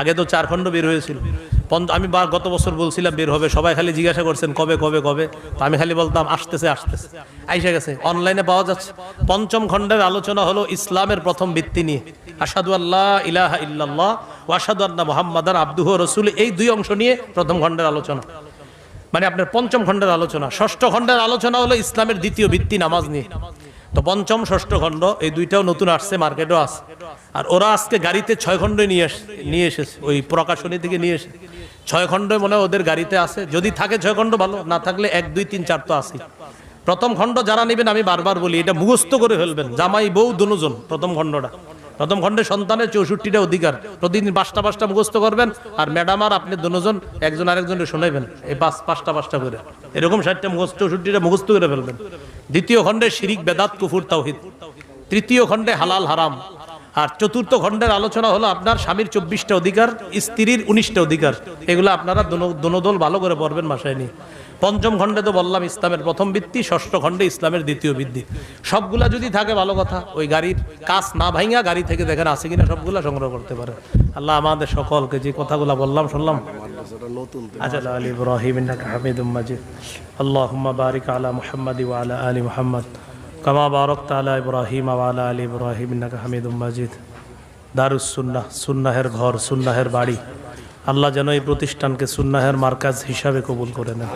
আগে তো চার খণ্ড বের হয়েছিল। আমি গত বছর বলছিলাম বের হবে, সবাই খালি জিজ্ঞাসা করছেন, কবে কবে কবে? তো আমি খালি বলতাম, আসতেছে আসতেছে। আইসা গেছে, অনলাইনে পাওয়া যাচ্ছে। পঞ্চম খণ্ডের আলোচনা হলো ইসলামের প্রথম ভিত্তি নিয়ে। আসাদু আল্লাহ ইলাহা ইল্লাল্লাহ ও আসাদু আন্না মোহাম্মদান আব্দুহ রসুল এই দুই অংশ নিয়ে প্রথম খণ্ডের আলোচনা। মানে আপনার পঞ্চম খণ্ডের আলোচনা। ষষ্ঠ খণ্ডের আলোচনা হলো ইসলামের দ্বিতীয় ভিত্তি নামাজ নিয়ে। তো পঞ্চম, ষষ্ঠ খণ্ড, এই দুইটাও নতুন আসছে, মার্কেটও আছে। আর ওরা আজকে গাড়িতে ছয় খণ্ড নিয়ে নিয়ে এসেছে, ওই প্রকাশনী থেকে নিয়ে এসে। ছয় খণ্ড মনে হয় ওদের গাড়িতে আছে। যদি থাকে ছয় খণ্ড ভালো, না থাকলে এক, দুই, তিন, চার তো আছে প্রথম খণ্ড যারা নেবেন, আমি বারবার বলি, এটা মুখস্থ করে ফেলবেন। জামাই, বউ দুজন প্রথম খণ্ডটা। প্রথম খণ্ডে সন্তানের চৌষট্টিটা অধিকার। প্রতিদিন পাঁচটা পাঁচটা মুখস্থ করবেন, আর ম্যাডাম আর আপনি দুজন একজন আরেকজনকে শোনাইবেন, এই পাঁচ, পাঁচটা পাঁচটা করে। এরকম ষাটটা মুখস্থ, চৌষট্টিটা মুখস্থ করে ফেলবেন। দ্বিতীয় খণ্ডে শিরিক, বেদাত, কুফুর, তাওহিদ। তৃতীয় খণ্ডে হালাল, হারাম। আর চতুর্থ খণ্ডের আলোচনা হলো আপনার স্বামীর চব্বিশটা অধিকার, স্ত্রীর উনিশটা অধিকার। এগুলো আপনারা দোনোদল ভালো করে পড়বেন মাসায় নিয়ে পঞ্চম খণ্ডে তো বললাম, ইসলামের প্রথম ভিত্তি, ষষ্ঠ খণ্ডে ইসলামের দ্বিতীয় ভিত্তি। সবগুলা যদি থাকে ভালো কথা, ওই গাড়ির কাজ না ভাঙা গাড়ি থেকে দেখেন আছে কিনা, সবগুলা সংগ্রহ করতে পারে আল্লাহ আমাদের সকলকে যে কথাগুলো বললাম, শুনলাম? আচ্ছা আলী ইব্রাহিম ইন্নাকা হামিদুম মাজিদ। আল্লাহুম্মা বারিক আলা মুহাম্মাদ ওয়া আলা আলি মুহাম্মদ। কামা বারাকতা আলা ইব্রাহিম ওয়া আলা আলি ইব্রাহিম ইন্নাকা হামিদুম মাজিদ দারুস সুন্নাহ সুন্নাহের ঘর সুন্নাহের বাড়ি আল্লাহ যেন এই প্রতিষ্ঠানকে সুন্নাহের মার্কাজ হিসাবে কবুল করে নেন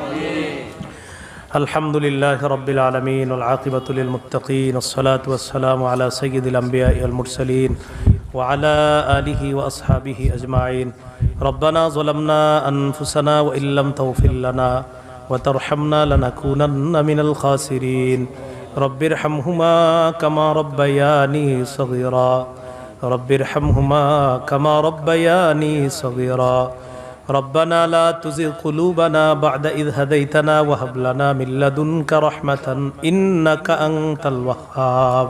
الحمد لله رب العالمين والعاقبة للمتقين والصلاة والسلام على سيد الأنبياء والمرسلين وعلى آله وأصحابه أجمعين ربنا ظلمنا أنفسنا وإن لم تغفر لنا وترحمنا لنكونن من الخاسرين رب ارحمهما كما ربياني صغيرا. رب ارحمهما كما ربياني صغيرا. ربنا لا تزغ قلوبنا بعد إذ هديتنا وهب لنا من لدنك رحمة إنك أنت الوهاب.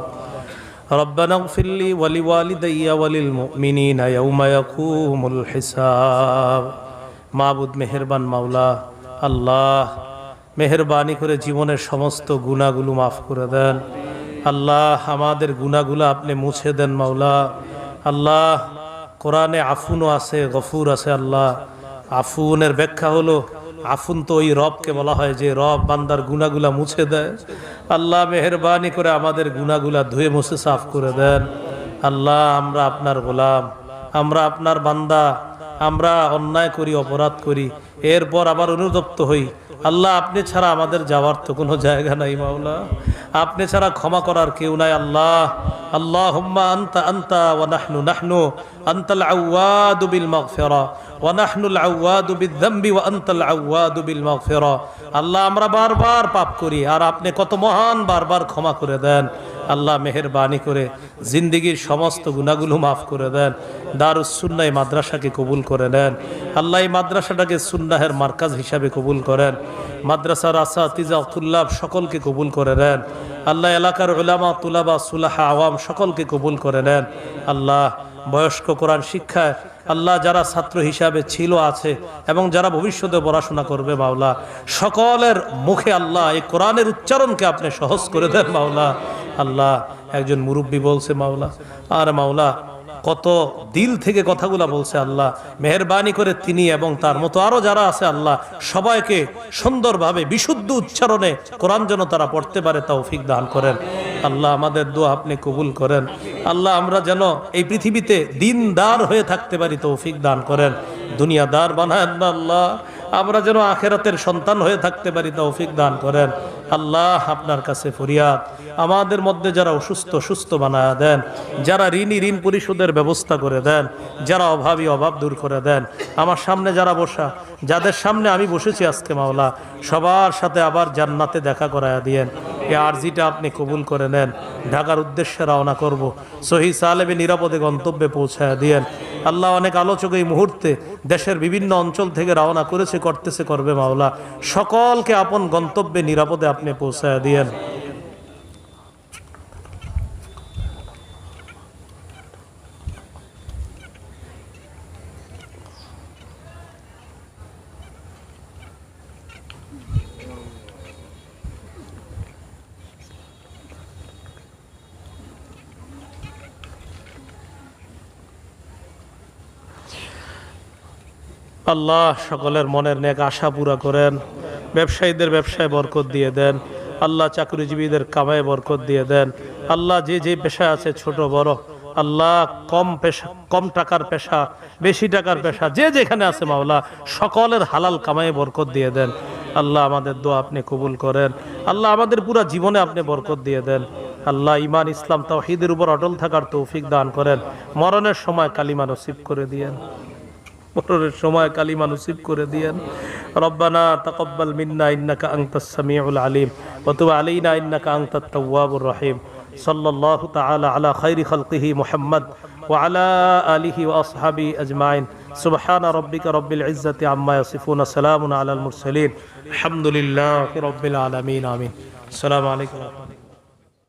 ربنا اغفر لي ولوالدي وللمؤمنين يوم يقوم الحساب. معبود مهربان مولاه الله মেহেরবানি করে জীবনের সমস্ত গুণাগুলো মাফ করে দেন। আল্লাহ, আমাদের গুণাগুলো আপনি মুছে দেন মাওলা। আল্লাহ, কোরআনে আফুনও আছে, গফুর আছে আল্লাহ। আফুনের ব্যাখ্যা হলো, আফুন তো ওই রবকে বলা হয় যে রব বান্দার গুনাগুলা মুছে দেয়। আল্লাহ, মেহরবানি করে আমাদের গুণাগুলা ধুয়ে মুছে সাফ করে দেন। আল্লাহ, আমরা আপনার গোলাম, আমরা আপনার বান্দা। আমরা অন্যায় করি, অপরাধ করি, এরপর আবার অনুতপ্ত হই। আল্লাহ, আপনি ছাড়া আমাদের যাওয়ার তো কোনো জায়গা নাই, মাওলা। আপনি ছাড়া ক্ষমা করার কেউ নাই, আল্লাহ। আল্লাহ হুম্মা আন্তা আন্তা ওয়া নাহনু আন্তাল আউয়াদু বিল মাগফিরা। ওয়া নাহনুল আউয়াদু বিদ্যাম্বি ওয়া আন্তাল আউয়াদু বিল মাগফিরা। আল্লাহ, আমরা বারবার পাপ করি, আর আপনি কত মহান বারবার ক্ষমা করে দেন। আল্লাহ মেহেরবানি করে জিন্দিগির সমস্ত গুণাগুলো মাফ করে দেন। দারুস সুন্নাহ মাদ্রাসাকে কবুল করে নেন। আল্লাহ এই মাদ্রাসাটাকে সুন্নাহের মার্কাজ হিসাবে কবুল করেন। মাদ্রাসার আসা তিজা সকলকে কবুল করে নেন। আল্লাহ এলাকার ওলামা তুলাবা, সুলাহা, আওয়াম সকলকে কবুল করে নেন। আল্লাহ বয়স্ক কোরআন শিক্ষায় আল্লাহ যারা ছাত্র হিসাবে ছিল, আছে এবং যারা ভবিষ্যতে পড়াশোনা করবে, মাওলা, সকলের মুখে আল্লাহ এই কোরআনের উচ্চারণকে আপনি সহজ করে দেন, মাওলা। আল্লাহ একজন মুরব্বী বলছে, মাওলা, আর মাওলা, কত দিল থেকে কথাগুলা বলছে আল্লাহ। মেহরবানি করে তিনি এবং তার মতো আরও যারা আছে আল্লাহ, সবাইকে সুন্দরভাবে বিশুদ্ধ উচ্চারণে কোরআন যেন তারা পড়তে পারে, তৌফিক দান করেন। আল্লাহ আমাদের দোয়া আপনি কবুল করেন। আল্লাহ আমরা যেন এই পৃথিবীতে দিনদার হয়ে থাকতে পারি, তৌফিক দান করেন। দুনিয়াদার বানায় আল্লাহ আমরা যেন আখেরাতের সন্তান হয়ে থাকতে পারি, তৌফিক দান করেন। আল্লাহ আপনার কাছে ফরিয়াদ। আমাদের মধ্যে যারা অসুস্থ, সুস্থ বানায় দেন, যারা ঋণী, ঋণ পরিশোধের ব্যবস্থা করে দেন, যারা অভাবী, অভাব দূর করে দেন, আমার সামনে যারা বসা, যাদের সামনে আমি বসেছি আজকে মাওলা, সবার সাথে আবার জান্নাতে দেখা করায় দিয়েন। এই আর্জিটা আপনি কবুল করে নেন। ঢাকার উদ্দেশ্যে রওনা করব। সহি সালেবে নিরাপদে গন্তব্যে পৌঁছায় দিয়েন। আল্লাহ অনেক আলোচক এই মুহূর্তে দেশের বিভিন্ন অঞ্চল থেকে রওনা করেছে, করতেছে, করবে মাওলা। সকলকে আপন গন্তব্যে, নিরাপদে আপনি পৌঁছায় দিয়েন। আল্লাহ সকলের মনের নেক আশা পুরা করেন। ব্যবসায়ীদের ব্যবসায় বরকত দিয়ে দেন। আল্লাহ চাকরিজীবীদের কামায় বরকত দিয়ে দেন। আল্লাহ যে যে পেশা আছে, ছোট, বড়, আল্লাহ কম পেশা, কম টাকার পেশা, বেশি টাকার পেশা, যে যেখানে আছে মাওলা, সকলের হালাল কামায় বরকত দিয়ে দেন। আল্লাহ আমাদের দোয়া আপনি কবুল করেন। আল্লাহ আমাদের পুরা জীবনে আপনি বরকত দিয়ে দেন। আল্লাহ ইমান ইসলাম, তাওহীদের উপর অটল থাকার তৌফিক দান করেন। মরণের সময় কালিমা নসিব করে দিয়েন মরণের সময় কালিমা নসিব করে দিয়েন। রব্বানা তাকাব্বাল মিন্না, ইন্নাকা আনতাস সামিউল আলিম। ওয়া তুব আলাইনা, ইন্নাকা আনতাত তাওয়াবুর রহিম। সাল্লাল্লাহু তাআলা আলা খাইরি খালকিহি মুহাম্মদ ওয়া আলা আলিহি ওয়া আসহাবিহি আজমাইন। সুবহানা রাব্বিকা রব্বিল ইজ্জাতি আম্মা ইয়াসিফুন সালামুন আলাল মুরসালিন। আলহামদুলিল্লাহি রাব্বিল আলামিন, আমিন। আসসালামু আলাইকুম